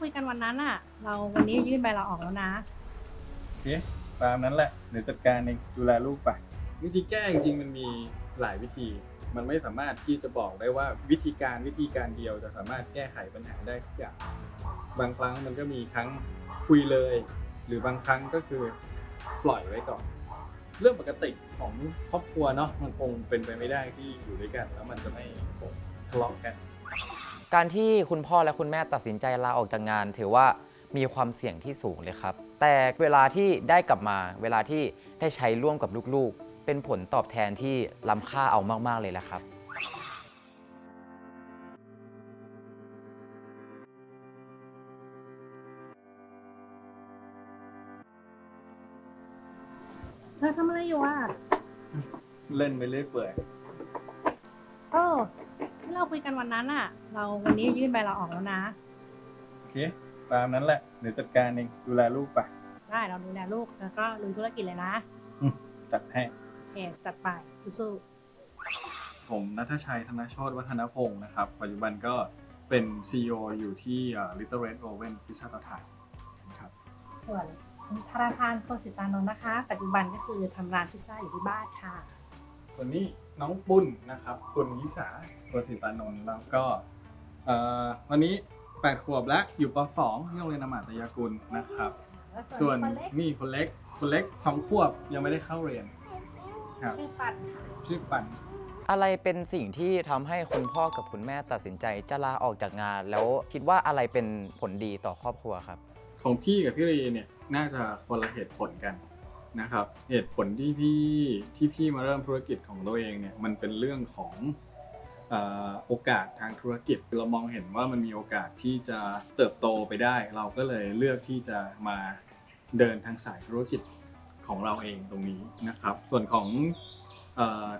คุยกันวันนั้นอะ เราวันนี้ยื่นใบลาออกแล้วนะ โอเคตามนั้นแหละ เดี๋ยวจัดการเองดูแลลูกไป วิธีแก้จริงๆมันมีหลายวิธี มันไม่สามารถที่จะบอกได้ว่าวิธีการวิธีการเดียวจะสามารถแก้ไขปัญหาได้ทุกอย่าง บางครั้งมันก็มีทั้งคุยเลย หรือบางครั้งก็คือปล่อยไว้ก่อน เรื่องปกติของครอบครัวเนาะมันคงเป็นไปไม่ได้ที่อยู่ด้วยกัน แล้วมันจะไม่ทะเลาะกัน การที่คุณพ่อและคุณแม่ตัดสินใจลาออกจากงาน ถือว่ามีความเสี่ยงที่สูงเลยครับ แต่เวลาที่ได้กลับมา เวลาที่ได้ใช้ร่วมกับลูกๆ เป็นผลตอบแทนที่ล้ำค่าเอามากๆเลยแหละครับเธอทำอะไรอยู่อะ เล่นไปเรื่อยเปื่อยเออที่ เราคุยกันวันนั้นอะเราวันนี้ยื่นใบลาออกแล้วนะ โอเค ตามนั้นแหละ เดี๋ยวจัดการเอง ดูแลลูกไป ได้เราดูแลลูกแล้วก็ลุยธุรกิจเลยนะจัดให้ โอเคจัดไปสู้ผมนัทชัย ธนโชตวัฒนพงศ์นะครับ ปัจจุบันก็เป็น CEO อยู่ที่เอ่อ Little Red Oven พิซซ่าตะไทยนะครับๆส่วนธนาคารโคสิตานนท์นะคะ ปัจจุบันก็คือทำร้านพิซซ่าอยู่ที่บ้านค่ะ ส่วนนี้น้องปุ้นนะครับ คุณยิสา โกสิตานนท์แล้วก็เอ่อวันนี้8ขวบแล้วอยู่ป .2 ที่โรงเรียนอมาตยากุลนะครับแล้วส่วนคนเล็กนี่คนเล็กคนเล็ก2ขวบยังไม่ได้เข้าเรียนครับชื่อปันค่ะชื่อปันอะไรเป็นสิ่งที่ทำให้คุณพ่อกับคุณแม่ตัดสินใจจะลาออกจากงาน แล้วคิดว่าอะไรเป็นผลดีต่อครอบครัวครับ ของพี่กับพี่รีเนี่ยน่าจะคนละเหตุผลกันนะครับ เหตุผลที่พี่ที่พี่มาเริ่มธุรกิจของตัวเองเนี่ยมันเป็นเรื่องของเอ่อ โอกาสทางธุรกิจเรามองเห็นว่ามันมีโอกาสที่จะเติบโตไปได้ เราก็เลยเลือกที่จะมาเดินทางสายธุรกิจของเราเองตรงนี้นะครับ ส่วนของ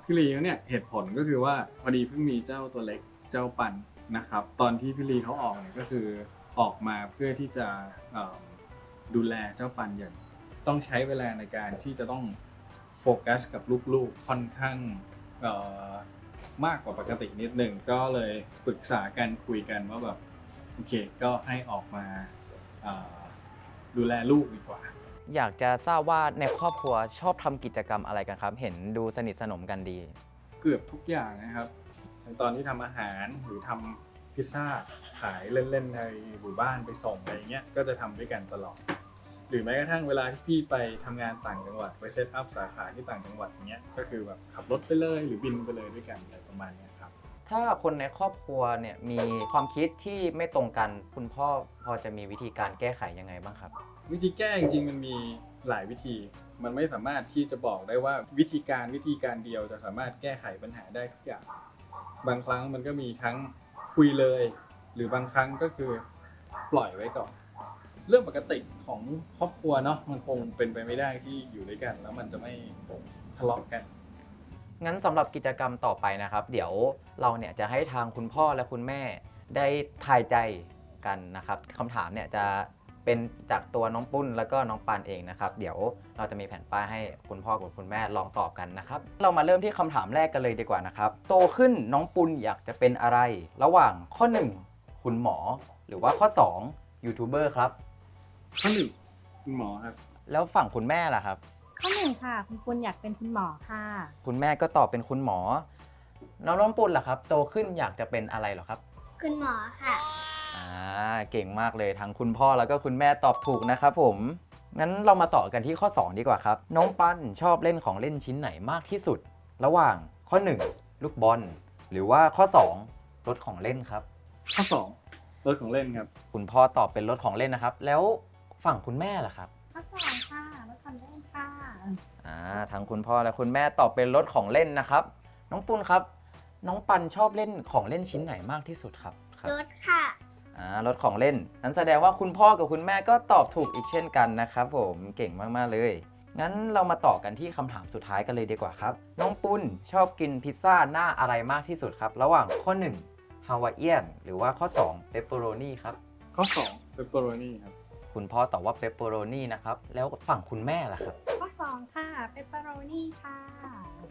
พี่ลีเขาเนี่ยเหตุผลก็คือว่าพอดีเพิ่งมีเจ้าตัวเล็กเจ้าปันนะครับ ตอนที่พี่ลีเขาออกเนี่ยก็คือออกมาเพื่อที่จะดูแลเจ้าปันอย่างต้องใช้เวลาในการที่จะต้องโฟกัสกับลูกๆค่อนข้าง มากกว่าปกตินิดหนึ่งก็เลยปรึกษากันคุยกันว่าแบบโอเคก็ให้ออกมาเอ่อดูแลลูกดีกว่า อยากจะทราบว่าในครอบครัวชอบทำกิจกรรมอะไรกันครับ เห็นดูสนิทสนมกันดี เกือบทุกอย่างนะครับอย่างตอนที่ทำอาหารหรือทำพิซซ่าขายเล่นๆในหมู่บ้านไปส่งอะไรเงี้ยก็จะทำด้วยกันตลอด หรือแม้กระทั่งเวลาที่พี่ไปทำงานต่างจังหวัดไปเซตอัพสาขาที่ต่างจังหวัดอย่างเงี้ยก็คือแบบขับรถไปเลยหรือบินไปเลยด้วยกันอะไรประมาณเนี้ยครับถ้าคนในครอบครัวเนี่ยมีความคิดที่ไม่ตรงกันคุณพ่อพอจะมีวิธีการแก้ไขยังไงบ้างครับ วิธีแก้จริงๆมันมีหลายวิธี มันไม่สามารถที่จะบอกได้ว่าวิธีการวิธีการเดียวจะสามารถแก้ไขปัญหาได้ทุกอย่างบางครั้งมันก็มีทั้งคุยเลย หรือบางครั้งก็คือปล่อยไว้ก่อน เรื่องปกติของครอบครัวเนาะมันคงเป็นไปไม่ได้ที่อยู่ด้วยกัน แล้วมันจะไม่ทะเลาะกัน งั้นสำหรับกิจกรรมต่อไปนะครับ เดี๋ยวเราเนี่ยจะให้ทางคุณพ่อและคุณแม่ได้ทายใจกันนะครับคำถามเนี่ยจะเป็นจากตัวน้องปุ้นแล้วก็น้องปานเองนะครับ เดี๋ยวเราจะมีแผ่นป้ายให้คุณพ่อกับคุณแม่ลองตอบกันนะครับ เรามาเริ่มที่คำถามแรกกันเลยดีกว่านะครับ โตขึ้นน้องปุ้นอยากจะเป็นอะไร ระหว่างข้อ 1 คุณหมอ หรือว่าข้อ 2ยูทูบเบอร์ครับ ข้อหนึ่งคุณหมอครับ แล้วฝั่งคุณแม่ล่ะครับ ข้อหนึ่งค่ะ คุณปุณอยากเป็นคุณหมอค่ะ คุณแม่ก็ตอบเป็นคุณหมอน้องน้องปุ้นล่ะครับ โตขึ้นอยากจะเป็นอะไรเหรอครับ คุณหมอค่ะ อ่าเก่งมากเลยทั้งคุณพ่อแล้วก็คุณแม่ตอบถูกนะครับผม งั้นเรามาต่อกันที่ข้อ 2 ดีกว่าครับ น้องปั้นชอบเล่นของเล่นชิ้นไหนมากที่สุด ระหว่างข้อ 1 ลูกบอล หรือว่าข้อ 2 รถของเล่นครับ ข้อสองรถของเล่นครับ คุณพ่อตอบเป็นรถของเล่นนะครับ แล้ว ฝั่งคุณแม่ล่ะครับข้อสองค่ะรถคอนเล่นค่ะอ่าทั้งคุณพ่อและคุณแม่ตอบเป็นรถของเล่นนะครับ น้องปุ้นครับ น้องปันชอบเล่นของเล่นชิ้นไหนมากที่สุดครับครับ รถค่ะอ่ารถของเล่น นั้นแสดงว่าคุณพ่อกับคุณแม่ก็ตอบถูกอีกเช่นกันนะครับผมเก่งมาก ๆ เลย งั้นเรามาต่อกันที่คำถามสุดท้ายกันเลยดีกว่าครับ น้องปุ้นชอบกินพิซซ่าหน้าอะไรมากที่สุดครับ ระหว่างข้อ1ฮาวายเอียนหรือว่าข้อ2เปปเปอโรนีครับ ข้อสองเปปเปอโรนี่ครับ คุณพ่อตอบว่าเปปเปอโรนีนะครับ แล้วฝั่งคุณแม่ล่ะครับข้อสองค่ะเปปเปอโรนี่ค่ะ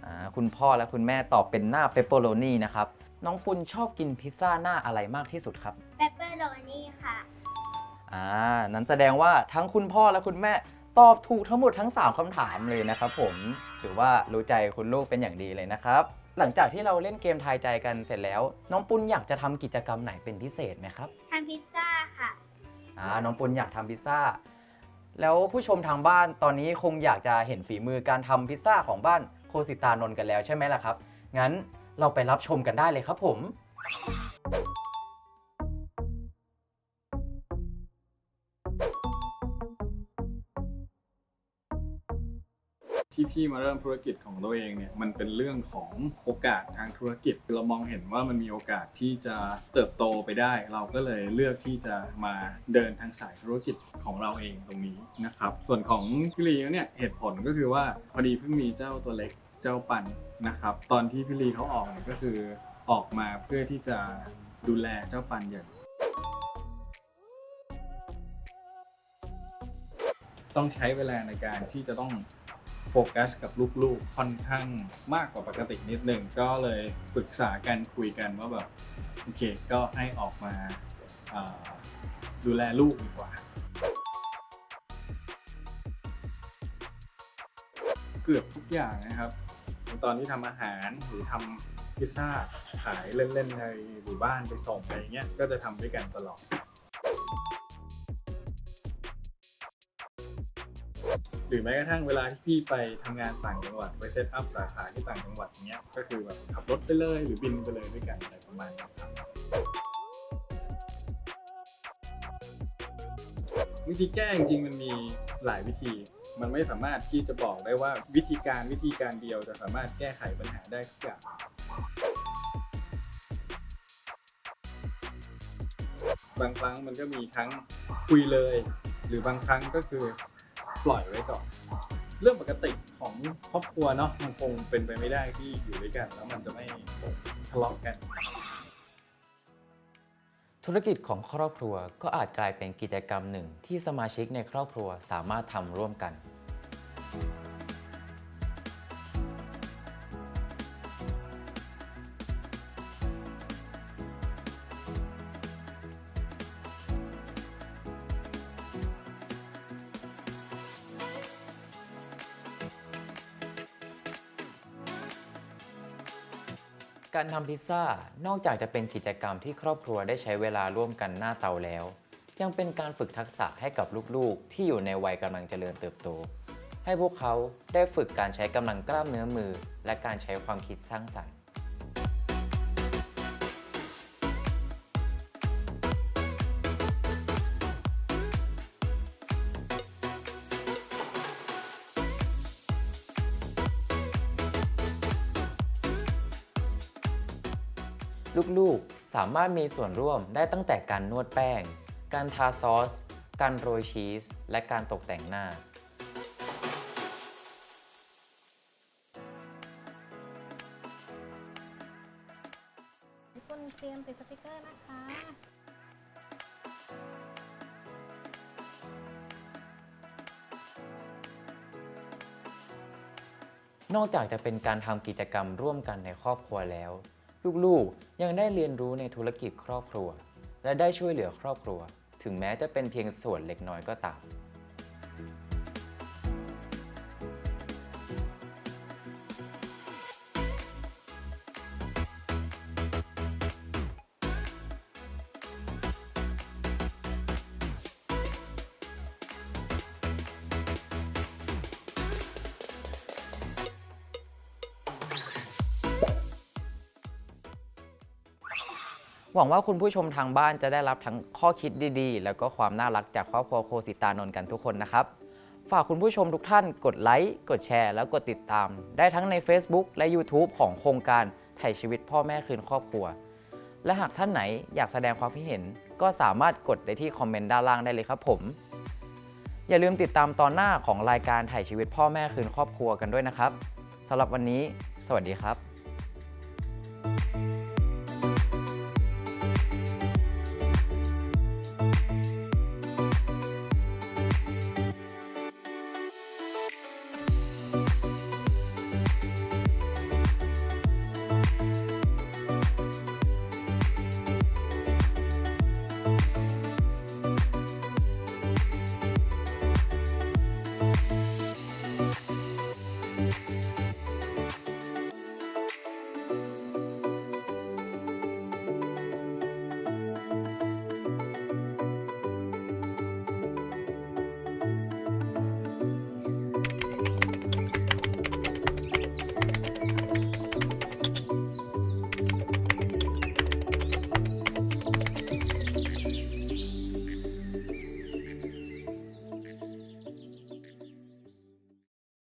อ่าคุณพ่อและคุณแม่ตอบเป็นหน้าเปปเปอโรนีนะครับ น้องปุ้นชอบกินพิซซ่าหน้าอะไรมากที่สุดครับ เปปเปอโรนี่ค่ะ อ่า นั้นแสดงว่าทั้งคุณพ่อและคุณแม่ตอบถูกทั้งหมดทั้ง 3คำถามเลยนะครับผม ถือว่ารู้ใจคุณลูกเป็นอย่างดีเลยนะครับ หลังจากที่เราเล่นเกมทายใจกันเสร็จแล้ว น้องปุณอยากจะทำกิจกรรมไหนเป็นพิเศษไหมครับ ทำพิซซ่าค่ะ อ่าน้องปุณอยากทำพิซซ่า แล้วผู้ชมทางบ้านตอนนี้คงอยากจะเห็นฝีมือการทำพิซซ่าของบ้านโคสิตานนท์กันแล้วใช่ไหมล่ะครับ งั้นเราไปรับชมกันได้เลยครับผม ที่พี่มาเริ่มธุรกิจของตัวเองเนี่ยมันเป็นเรื่องของโอกาสทางธุรกิจเรามองเห็นว่ามันมีโอกาสที่จะเติบโตไปได้ เราก็เลยเลือกที่จะมาเดินทางสายธุรกิจของเราเองตรงนี้นะครับ ส่วนของพี่ลีเนี่ยเหตุผลก็คือว่าพอดีเพิ่งมีเจ้าตัวเล็กเจ้าปันนะครับ ตอนที่พี่ลีเขาออกเนี่ยก็คือออกมาเพื่อที่จะดูแลเจ้าปันอย่างต้องใช้เวลาในการที่จะต้อง โฟกัสกับลูกๆค่อนข้างมากกว่าปกตินิดหนึ่งก็เลยปรึกษากันคุยกันว่าแบบโอเคก็ให้ออกมาอ่าดูแลลูกดีกว่า เกือบทุกอย่างนะครับตอนที่ทำอาหารหรือทำพิซซ่าขายเล่นๆในหมู่บ้านไปส่งอะไรเงี้ยก็จะทำด้วยกันตลอด หรือแม้กระทั่งเวลาที่พี่ไปทำงานต่างจังหวัดไปเซตอัพสาขาที่ต่างจังหวัดเงี้ยก็คือแบบขับรถไปเลยหรือบินไปเลยด้วยกันอะไรประมาณนี้ครับวิธีแก้จริงมันมีหลายวิธี มันไม่สามารถที่จะบอกได้ว่าวิธีการวิธีการเดียวจะสามารถแก้ไขปัญหาได้ทุกอย่างบางครั้งมันก็มีทั้งคุยเลย หรือบางครั้งก็คือ ปล่อยไว้ก่อน เรื่องปกติของครอบครัวเนาะมันคงเป็นไปไม่ได้ที่อยู่ด้วยกัน แล้วมันจะไม่ทะเลาะกัน ธุรกิจของครอบครัวก็อาจกลายเป็นกิจกรรมหนึ่งที่สมาชิกในครอบครัวสามารถทำร่วมกัน การทำพิซซ่านอกจากจะเป็นกิจกรรมที่ครอบครัวได้ใช้เวลาร่วมกันหน้าเตาแล้ว ยังเป็นการฝึกทักษะให้กับลูกๆ ที่อยู่ในวัยกำลังเจริญเติบโต ให้พวกเขาได้ฝึกการใช้กำลังกล้ามเนื้อมือ และการใช้ความคิดสร้างสรรค์ ลูกๆ สามารถมีส่วนร่วมได้ตั้งแต่การนวดแป้ง การทาซอส การโรยชีส และการตกแต่งหน้า ทุกคนเตรียมติดสติกเกอร์นะคะนอกจากจะเป็นการทำกิจกรรมร่วมกันในครอบครัวแล้ว ลูกๆ ยังได้เรียนรู้ในธุรกิจครอบครัว และได้ช่วยเหลือครอบครัว ถึงแม้จะเป็นเพียงส่วนเล็กน้อยก็ตาม หวังว่าคุณผู้ชมทางบ้านจะได้รับทั้งข้อคิดดีๆ แล้วก็ความน่ารักจากครอบครัวโคสิตานนท์กันทุกคนนะครับ ฝากคุณผู้ชมทุกท่านกดไลค์ กดแชร์ แล้วกดติดตาม ได้ทั้งใน Facebook และ YouTube ของโครงการไถ่ชีวิตพ่อแม่คืนครอบครัว และหากท่านไหนอยากแสดงความคิดเห็น ก็สามารถกดได้ที่คอมเมนต์ด้านล่างได้เลยครับผม อย่าลืมติดตามตอนหน้าของรายการไถ่ชีวิตพ่อแม่คืนครอบครัวกันด้วยนะครับสำหรับวันนี้ สวัสดีครับ